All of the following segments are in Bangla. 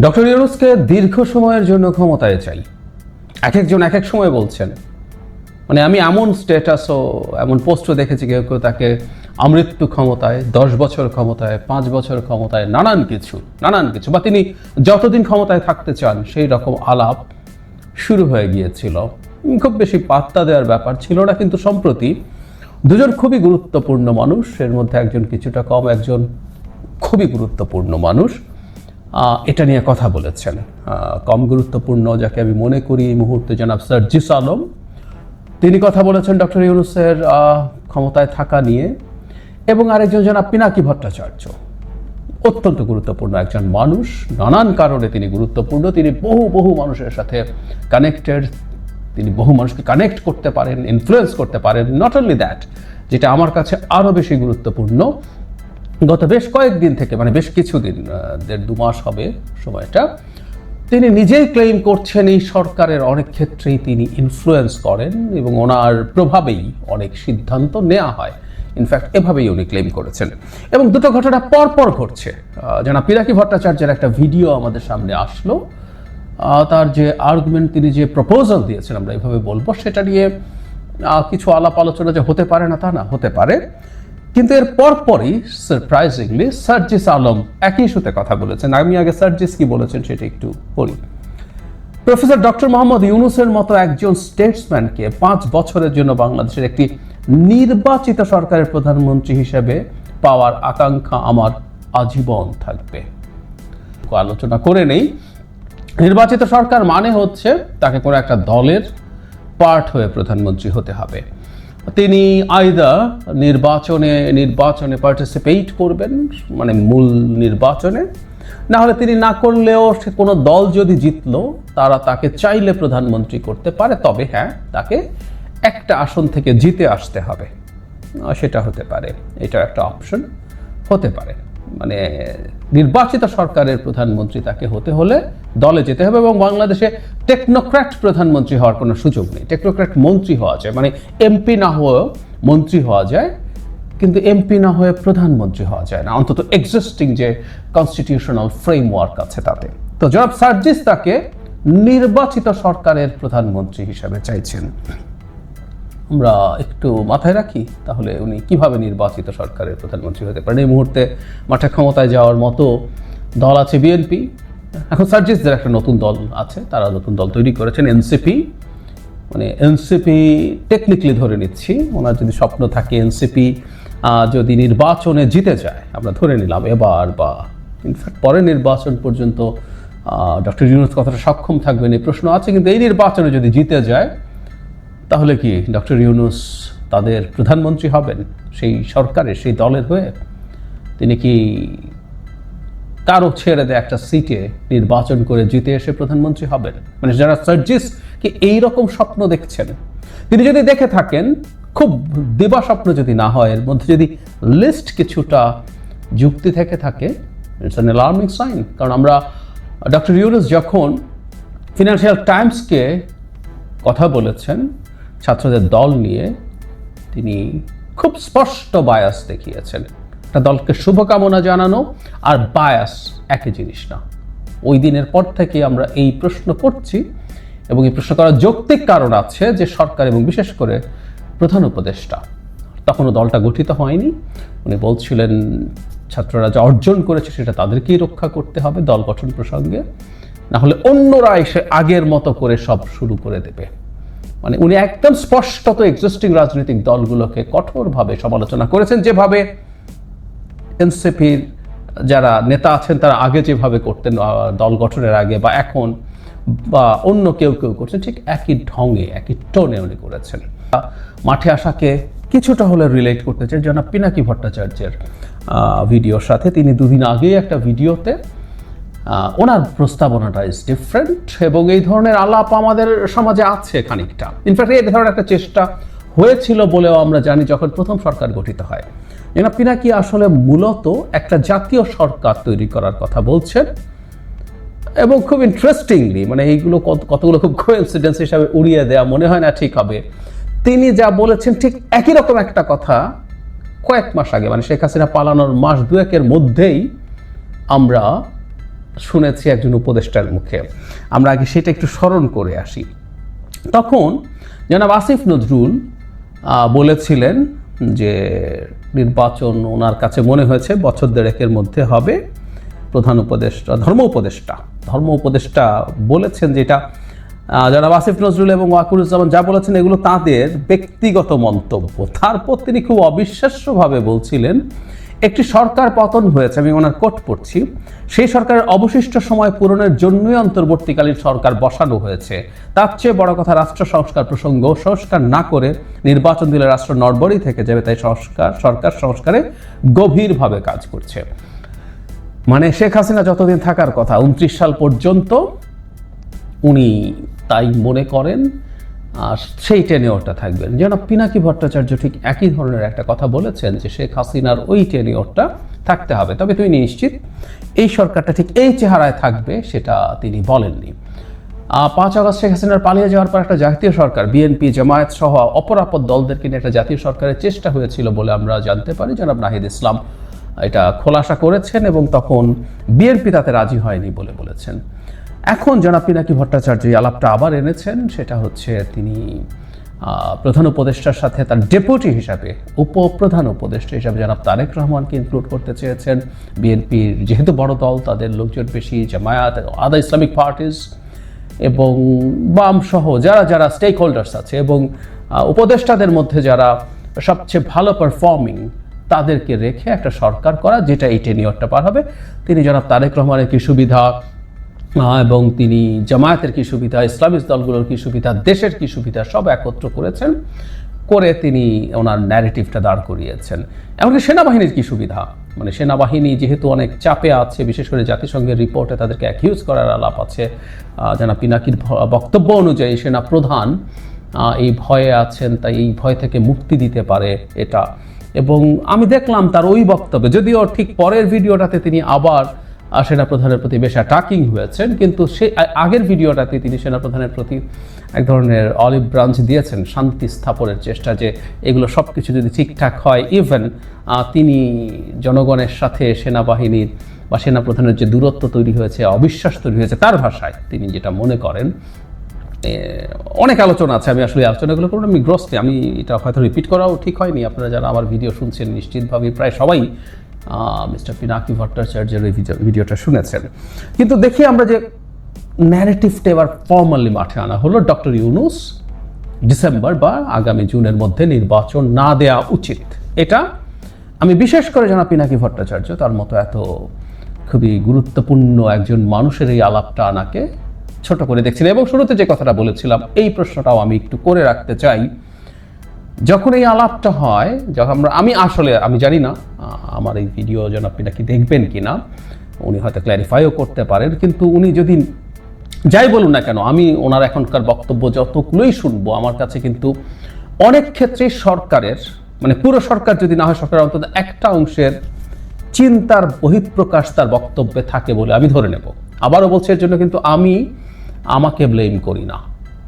ডক্টর ইউনুসকে দীর্ঘ সময়ের জন্য ক্ষমতায় চাই। এক একজন এক এক সময় বলছেন। মানে আমি এমন স্ট্যাটাসও এমন পোস্টও দেখেছি, কেউ কেউ তাকে আমৃত্যু ক্ষমতায়, দশ বছর ক্ষমতায়, পাঁচ বছর ক্ষমতায়, নানান কিছু নানান কিছু। বা তিনি যতদিন ক্ষমতায় থাকতে চান, সেই রকম আলাপ শুরু হয়ে গিয়েছিল। খুব বেশি পাত্তা দেওয়ার ব্যাপার ছিল না, কিন্তু সম্প্রতি দুজন খুবই গুরুত্বপূর্ণ মানুষ, এর মধ্যে একজন কিছুটা কম, একজন খুবই গুরুত্বপূর্ণ মানুষ। এটা নিয়ে কথা বলেছেন। কম গুরুত্বপূর্ণ যাকে আমি মনে করি এই মুহূর্তে জনাব সার্জিস আলম। তিনি কথা বলেছেন ডক্টর ইউনুসের ক্ষমতায় থাকা নিয়ে এবং আরেকজন জনাব পিনাকি ভট্টাচার্য। অত্যন্ত গুরুত্বপূর্ণ একজন মানুষ। নানান কারণে তিনি গুরুত্বপূর্ণ। তিনি বহু বহু মানুষের সাথে কানেক্টেড তিনি বহু মানুষকে কানেক্ট করতে পারেন ইনফ্লুয়েন্স করতে পারেন। নট অনলি দ্যাট যেটা আমার কাছে আরও বেশি গুরুত্বপূর্ণ গত বেশ কয়েকদিন থেকে মানে বেশ কিছুদিন দেড় দু মাস হবে সময়টা, তিনি নিজেই ক্লেম করছেন এই সরকারের অনেক ক্ষেত্রেই তিনি ইনফ্লুয়েন্স করেন এবং ওনার প্রভাবেই অনেক সিদ্ধান্ত নেওয়া হয়। ইনফ্যাক্ট এভাবেই উনি ক্লেম করেছেন। এবং দুটো ঘটনা পর পর ঘটছে জানা পিরাকি ভট্টাচার্যের একটা ভিডিও আমাদের সামনে আসলো। তার যে আর্গুমেন্ট তিনি যে প্রপোজাল দিয়েছেন, আমরা এভাবে বলব, সেটা নিয়ে কিছু আলাপ আলোচনা যে হতে পারে না, তা না, হতে পারে। কিন্তু এর পরপরই সারপ্রাইজিংলি সার্জিস আলম একই ইস্যুতে কথা বলেছেন। আমি আগে সার্জিস কি বলেছেন সেটা একটু পড়ি। প্রফেসর ডক্টর মোহাম্মদ ইউনুসের মতো একজন স্টেটসম্যানকে পাঁচ বছরের জন্য বাংলাদেশের একটি নির্বাচিত সরকারের প্রধানমন্ত্রী হিসেবে পাওয়ার আকাঙ্ক্ষা আমার আজীবন থাকবে। আলোচনা করে নেই। নির্বাচিত সরকার মানে হচ্ছে তাকে কোনো একটা দলের পার্ট হয়ে প্রধানমন্ত্রী হতে হবে। তিনি আয়দা নির্বাচনে নির্বাচনে পার্টিসিপেট করবেন মানে মূল নির্বাচনে না হলে তিনি না করলেও সে কোনো দল যদি জিতলো, তারা তাকে চাইলে প্রধানমন্ত্রী করতে পারে, তবে হ্যাঁ তাকে একটা আসন থেকে জিতে আসতে হবে। সেটা হতে পারে এটা একটা অপশন হতে পারে। মানে নির্বাচিত সরকারের প্রধানমন্ত্রী তাকে হতে হলে দলে যেতে হবে এবং বাংলাদেশে টেকনোক্র্যাট প্রধানমন্ত্রী হওয়ার কোনো সুযোগ নেই। টেকনোক্র্যাট মন্ত্রী হওয়া যায় মানে এমপি না হয়েও মন্ত্রী হওয়া যায়, কিন্তু এমপি না হয়ে প্রধানমন্ত্রী হওয়া যায় না। অন্তত এক্সিস্টিং যে কনস্টিটিউশনাল ফ্রেমওয়ার্ক আছে তাতে। তো জনাব সার্জিস তাকে নির্বাচিত সরকারের প্রধানমন্ত্রী হিসাবে চাইছেন। আমরা একটু মাথায় রাখি, তাহলে উনি কীভাবে নির্বাচিত সরকারের প্রধানমন্ত্রী হতে পারেন? এই মুহূর্তে মাঠে ক্ষমতায় যাওয়ার মতো দল আছে বিএনপি। এখন সার্জিসদের একটা নতুন দল আছে, তারা নতুন দল তৈরি করেছেন, এনসিপি। মানে এনসিপি টেকনিক্যালি ধরে নিচ্ছি, ওনার যদি স্বপ্ন থাকে এনসিপি যদি নির্বাচনে জিতে যায়, আমরা ধরে নিলাম এবার বা ইনফ্যাক্ট পরের নির্বাচন পর্যন্ত ডক্টর ইউনুস কথাটা সক্ষম থাকবেন, এই প্রশ্ন আছে, কিন্তু এই নির্বাচনে যদি জিতে যায় তাহলে কি ডক্টর ইউনুস তাদের প্রধানমন্ত্রী হবেন? সেই সরকারের, সেই দলের হয়ে? তিনি কি কারও ছেড়ে দেয় একটা সিটে নির্বাচন করে জিতে এসে প্রধানমন্ত্রী হবেন? মানে যারা সার্জিস কি এইরকম স্বপ্ন দেখছেন? তিনি যদি দেখে থাকেন, খুব দেবা স্বপ্ন যদি না হয়, এর মধ্যে যদি লিস্ট কিছুটা যুক্তি থেকে থাকে ইটস অ্যান অ্যালার্মিং সাইন কারণ আমরা ডক্টর ইউনুস যখন ফিনান্সিয়াল টাইমসকে কথা বলেছেন ছাত্রদের দল নিয়ে তিনি খুব স্পষ্ট বায়াস দেখিয়েছেন। একটা দলকে শুভকামনা জানানো আর বায়াস একই জিনিস না। ওই দিনের পর থেকে আমরা এই প্রশ্ন করছি এবং এই প্রশ্ন করার যৌক্তিক কারণ আছে যে সরকার এবং বিশেষ করে প্রধান উপদেষ্টা, তখনও দলটা গঠিত হয়নি। উনি বলছিলেন, ছাত্ররা যা অর্জন করেছে সেটা তাদেরকেই রক্ষা করতে হবে দল গঠন প্রসঙ্গে। না হলে অন্যরা এসে আগের মতো করে সব শুরু করে দেবে। মানে উনি একদম স্পষ্টত এক্সিস্টিং রাজনৈতিক দলগুলোকে কঠোরভাবে সমালোচনা করেছেন। যেভাবে এনসিপির যারা নেতা আছেন, তারা আগে যেভাবে করতেন দল গঠনের আগে, বা এখন, বা অন্য কেউ কেউ করছেন, ঠিক একই ঢঙে, একই টোনে উনি করেছেন। মাঠে আসাকে কিছুটা হলে রিলেট করতে চাই। জনাব পিনাকি ভট্টাচার্যের ভিডিওর সাথে। তিনি দুদিন আগেই একটা ভিডিওতে ওনার প্রস্তাবনাটা ইজ ডিফারেন্ট এবং এই ধরনের আলাপ আমাদের সমাজে আছে খানিকটা। ইনফ্যাক্ট এই ধরনের একটা চেষ্টা হয়েছিল বলেও আমরা জানি যখন প্রথম সরকার গঠিত হয়। জনাব পিনাকি আসলে মূলত একটা জাতীয় সরকার তৈরি করার কথা বলছেন এবং খুব ইন্টারেস্টিংলি মানে এইগুলো কত- কতগুলো খুব কোইন্সিডেন্স হিসাবে উড়িয়ে দেওয়া মনে হয় না ঠিক হবে। তিনি যা বলেছেন ঠিক একই রকম একটা কথা কয়েক মাস আগে মানে শেখ হাসিনা পালানোর মাস দুয়েকের মধ্যেই আমরা শুনেছি একজন উপদেষ্টার মুখে। আমরা আগে সেটা একটু স্মরণ করে আসি। তখন জনাব আসিফ নজরুল বলেছিলেন যে নির্বাচন ওনার কাছে মনে হয়েছে, বছর দেড়েকের মধ্যে হবে প্রধান উপদেষ্টা, ধর্ম উপদেষ্টা। ধর্ম উপদেষ্টা বলেছেন যেটা জনাব আসিফ নজরুল এবং ওয়াকুরুজ্জামান যা বলেছেন এগুলো তাদের ব্যক্তিগত মন্তব্য। তারপর তিনি খুব অবিশ্বাস্যভাবে বলছিলেন একটি সরকার পতন হয়েছে, আমি ওনার কোট পড়ছি সেই সরকারের অবশিষ্ট সময় পূরণের জন্যই অন্তর্বর্তীকালীন সরকার বসানো হয়েছে। তার চেয়ে বড় কথা, রাষ্ট্র সংস্কার প্রসঙ্গ, সংস্কার না করে নির্বাচন দিলে রাষ্ট্র নড়বড়ই থেকে যাবে, তাই সংস্কার, সরকার সংস্কারে গভীরভাবে কাজ করছে। মানে শেখ হাসিনা যতদিন থাকার কথা, উনত্রিশ সাল পর্যন্ত উনি তাই মনে করেন আর সেই টেনিওরটা থাকবেন যেন পিনাকি ভট্টাচার্য ঠিক একই ধরনের একটা কথা বলেছেন যে শেখ হাসিনার ওই টেনিওরটা থাকতে হবে। তবে তুই নিশ্চিত, এই সরকারটা ঠিক এই চেহারায় থাকবে সেটা তিনি বলেননি। পাঁচ আগস্ট শেখ হাসিনার পালিয়ে যাওয়ার পর একটা জাতীয় সরকার, বিএনপি, জামায়াত সহ অপরাপদ দলদেরকে নিয়ে একটা জাতীয় সরকারের চেষ্টা হয়েছিল বলে আমরা জানতে পারি। জনাব নাহিদ ইসলাম এটা খোলাসা করেছেন এবং তখন বিএনপি তাতে রাজি হয়নি বলে বলেছেন। এখন জনাব পিনাকি ভট্টাচার্য এই আলাপটা আবার এনেছেন, সেটা হচ্ছে তিনি প্রধান উপদেষ্টার সাথে তার ডেপুটি হিসাবে, উপপ্রধান উপদেষ্টা হিসাবে জনাব তারেক রহমানকে ইনক্লুড করতে চেয়েছেন। বিএনপির যেহেতু বড় দল, তাদের লোকজন বেশি, জামায়াত আদা ইসলামিক পার্টিস এবং বাম সহ যারা যারা স্টেক হোল্ডার্স আছে এবং উপদেষ্টাদের মধ্যে যারা সবচেয়ে ভালো পারফর্মিং তাদেরকে রেখে একটা সরকার করা, যেটা এই টেনিয়রটা পার হবে। তিনি জনাব তারেক রহমানের কি সুবিধা এবং তিনি জামায়াতের কি সুবিধা, ইসলামিক দলগুলোর কি সুবিধা, দেশের কি সুবিধা, সব একত্র করেছেন, করে তিনি ওনার ন্যারেটিভটা দাঁড় করিয়েছেন। এমনকি সেনাবাহিনীর কি সুবিধা? মানে সেনাবাহিনী যেহেতু অনেক চাপে আছে, বিশেষ করে জাতিসংঘের রিপোর্টে তাদেরকে অ্যাকিউজ করার আলাপ আছে। জানা পিনাকির বক্তব্য অনুযায়ী সেনা প্রধান এই ভয়ে আছেন, তাই এই ভয় থেকে মুক্তি দিতে পারে এটা। এবং আমি দেখলাম তার ওই বক্তব্যে, যদিও ঠিক পরের ভিডিওটাতে তিনি আবার সেনাপ্রধানের প্রতি বেশ অ্যাটাকিং হয়েছেন, কিন্তু সে আগের ভিডিওটাতে তিনি সেনাপ্রধানের প্রতি এক ধরনের অলিভ ব্রাঞ্চ দিয়েছেন, শান্তি স্থাপনের চেষ্টা যে এগুলো সব কিছু যদি ঠিকঠাক হয় ইভেন তিনি জনগণের সাথে সেনাবাহিনীর বা সেনাপ্রধানের যে দূরত্ব তৈরি হয়েছে, অবিশ্বাস তৈরি হয়েছে, তার ভাষায় তিনি যেটা মনে করেন অনেক আলোচনা আছে, আমি আসলে আলোচনাগুলো করব আমি গ্রস্তে আমি এটা হয়তো রিপিট করাও ঠিক হয়নি, আপনারা যারা আমার ভিডিও শুনছেন, নিশ্চিতভাবে প্রায় সবাই মিস্টার পিনাকি ভট্টাচার্যের এই ভিডিওটা শুনেছেন। কিন্তু দেখি আমরা যে ন্যারেটিভটা এবার ফর্মালি মাঠে আনা হলো। ডক্টর ইউনুস ডিসেম্বর বা আগামী জুনের মধ্যে নির্বাচন না দেয়া উচিত। এটা আমি বিশেষ করে জানা পিনাকি ভট্টাচার্য, তার মতো এত খুবই গুরুত্বপূর্ণ একজন মানুষের এই আলাপটা আনাকে ছোট করে দেখছিলাম। এবং শুরুতে যে কথাটা বলেছিলাম, এই প্রশ্নটাও আমি একটু করে রাখতে চাই। যখন এই আলাপটা হয়, যখন আমরা, আমি আসলে, আমি জানি না আমার এই ভিডিও যেন আপনি নাকি দেখবেন কি না উনি হয়তো ক্ল্যারিফাইও করতে পারেন, কিন্তু উনি যদি যাই বলুন না কেন, আমি ওনার এখনকার বক্তব্য যতগুলোই শুনব, আমার কাছে কিন্তু অনেক ক্ষেত্রে সরকারের মানে পুরো সরকার যদি না হয়, সরকারের অন্তত একটা অংশের চিন্তার বহিঃপ্রকাশ তার বক্তব্যে থাকে বলে আমি ধরে নেব। আবারও বলছি, এর জন্য কিন্তু আমি, আমাকে ব্লেম করি না।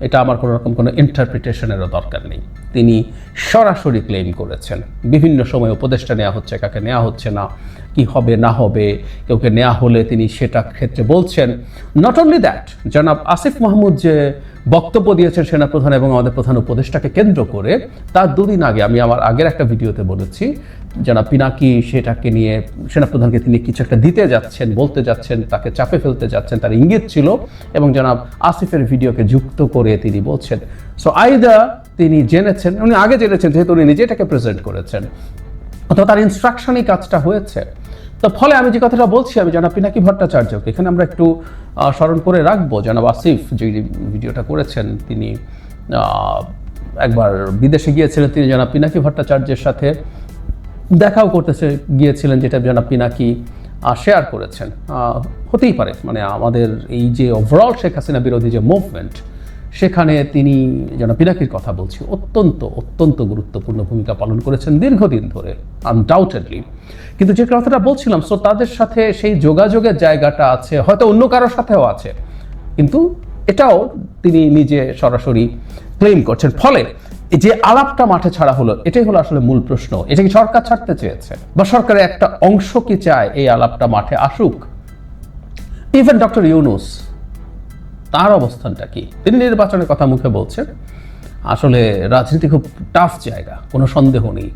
এটা আমার কোনো রকম কোনো ইন্টারপ্রিটেশনেরও দরকার নেই। তিনি সরাসরি ক্লেম করেছেন। বিভিন্ন সময় উপদেষ্টা নেওয়া হচ্ছে, কাকে নেওয়া হচ্ছে না। কি হবে, না হবে, কেউকে নেওয়া হলে তিনি সেটা ক্ষেত্রে বলছেন। নট অনলি দ্যাট জনাব আসিফ মাহমুদ যে বক্তব্য দিয়েছেন সেনাপ্রধান এবং আমাদের প্রধান উপদেষ্টাকে কেন্দ্র করে, তার দুদিন আগে আমি আমার আগের একটা ভিডিওতে বলেছি, জনাব পিনাকি সেটাকে নিয়ে, সেনাপ্রধানকে তিনি কিছু একটা দিতে যাচ্ছেন, বলতে যাচ্ছেন, তাকে চাপে ফেলতে যাচ্ছেন, তার ইঙ্গিত ছিল এবং জনাব আসিফের ভিডিওকে যুক্ত করে তিনি বলছেন। সো আইদা তিনি জেনেছেন, উনি আগে জেনেছেন, যেহেতু উনি নিজে এটাকে প্রেজেন্ট করেছেন। অথবা তার ইনস্ট্রাকশনই কাজটা হয়েছে। তো ফলে আমি যে কথাটা বলছি, আমি জনাব পিনাকি ভট্টাচার্যকে। এখানে আমরা একটু স্মরণ করে রাখব, জনাব আসিফ যে ভিডিওটা করেছেন, তিনি একবার বিদেশে গিয়েছিলেন, তিনি জনাব পিনাকি ভট্টাচার্যের সাথে দেখাও করতেছে, গিয়েছিলেন, যেটা জনাব পিনাকি শেয়ার করেছেন। হতেই পারে মানে আমাদের এই যে ওভারঅল শেখ হাসিনা বিরোধী যে মুভমেন্ট সেখানে তিনি যেন পিনাকির কথা বলছি, অত্যন্ত অত্যন্ত গুরুত্বপূর্ণ ভূমিকা পালন করেছেন দীর্ঘদিন ধরে আনডাউটেডলি কিন্তু যে কথাটা বলছিলাম সো তাদের সাথে সেই যোগাযোগের জায়গাটা আছে, হয়তো অন্য কারোর সাথেও আছে। কিন্তু এটাও তিনি নিজে সরাসরি ক্লেম করছেন। ফলে যে আলাপটা মাঠে ছাড়া হলো, এটাই হলো আসলে মূল প্রশ্ন। এটা কি সরকার ছাড়তে চেয়েছে? বা সরকারের একটা অংশ কি চায় এই আলাপটা মাঠে আসুক? ইভেন ডক্টর ইউনুস তার অবস্থানটা কি? তিনি নির্বাচনের কথা মুখে বলছেন। আসলে রাজনীতি খুব টাফ জায়গা, কোনো সন্দেহ নেই।